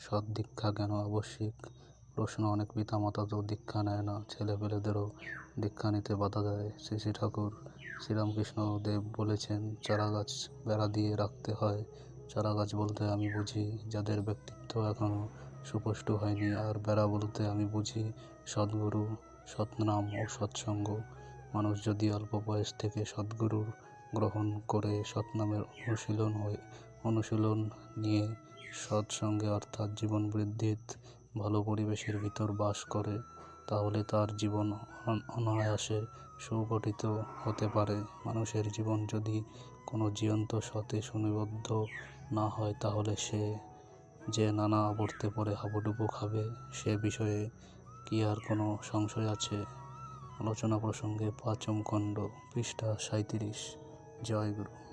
সৎ দীক্ষা কেন আবশ্যিক? প্রশ্ন। অনেক পিতামাতা তো দীক্ষা নেয় না। ছেলেপেলেদেরও দীক্ষা নিতে বাধা দেয়। শ্রী শ্রী ঠাকুর শ্রীরামকৃষ্ণ দেব বলেছেন চারা গাছ বেড়া দিয়ে রাখতে হয়। চারা গাছ বলতে আমি বুঝি, যাদের ব্যক্তিত্ব এখনও সুপুষ্ট হয়নি। আর বেড়া বলতে আমি বুঝি, সদ্গুরু, সৎনাম ও সৎসঙ্গ। মানুষ যদি অল্প বয়স থেকে সদ্গুরুর গ্রহণ করে, সৎনামের অনুশীলন হয়ে, অনুশীলন নিয়ে সৎসঙ্গে অর্থাৎ জীবন বৃদ্ধির ভালো পরিবেশের ভিতর বাস করে, তাহলে তার জীবন অন- অনায়াসে সুগঠিত হতে পারে। মানুষের জীবন যদি কোনো জীবন্ত সতে সুনিবদ্ধ না হয়, তাহলে সে যে নানা আবর্তে পরে হাবুডুবু খাবে, সে বিষয়ে কি আর কোনো সংশয় আছে? আলোচনা প্রসঙ্গে পাঁচম খণ্ড, পৃষ্ঠা সাঁইত্রিশ। জয় গুরু।